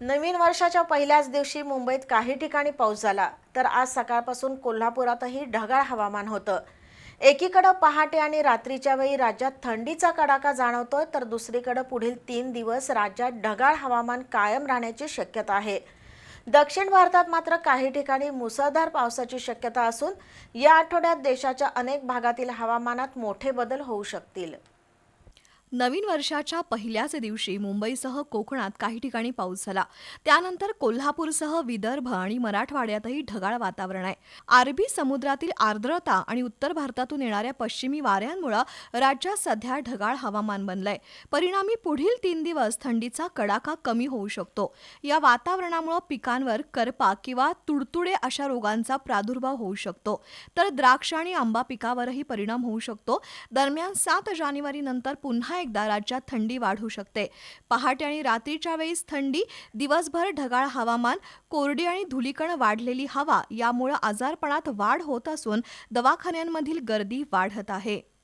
नवीन वर्षाच्या पहिल्याच दिवशी मुंबईत काही ठिकाणी पाऊस झाला तर आज सकाळपासून कोल्हापुरातही ढगाळ हवामान होतं. एकीकडं पहाटे आणि रात्रीच्या वेळी राज्यात थंडीचा कडाका जाणवतोय तर दुसरीकडं पुढील तीन दिवस राज्यात ढगाळ हवामान कायम राहण्याची शक्यता आहे. दक्षिण भारतात मात्र काही ठिकाणी मुसळधार पावसाची शक्यता असून या आठवड्यात देशाच्या अनेक भागातील हवामानात मोठे बदल होऊ शकतील. नवीन वर्षाच्या पहिल्याच दिवशी मुंबईसह कोकणात काही ठिकाणी पाऊस झाला. त्यानंतर कोल्हापूरसह विदर्भ आणि मराठवाड्यातही ढगाळ वातावरण आहे. अरबी समुद्रातील आर्द्रता आणि उत्तर भारतातून येणाऱ्या पश्चिमी वाऱ्यांमुळे राज्यात सध्या ढगाळ हवामान बनलंय. परिणामी पुढील तीन दिवस थंडीचा कडाका कमी होऊ शकतो. या वातावरणामुळे पिकांवर करपा किंवा तुडतुडे अशा रोगांचा प्रादुर्भाव होऊ शकतो. तर द्राक्ष आणि आंबा पिकावरही परिणाम होऊ शकतो. दरम्यान सात जानेवारी नंतर पुन्हा एकदा राज्यात थंडी वाढू शकते. पहाटे आणि रात्रीच्या वेळीस थंडी दिवसभर ढगाळ हवामान कोरडी आणि धुलीकण वाढलेली हवा यामुळे आजारपणात वाढ होत असून दवाखान्यांमधील गर्दी वाढत आहे.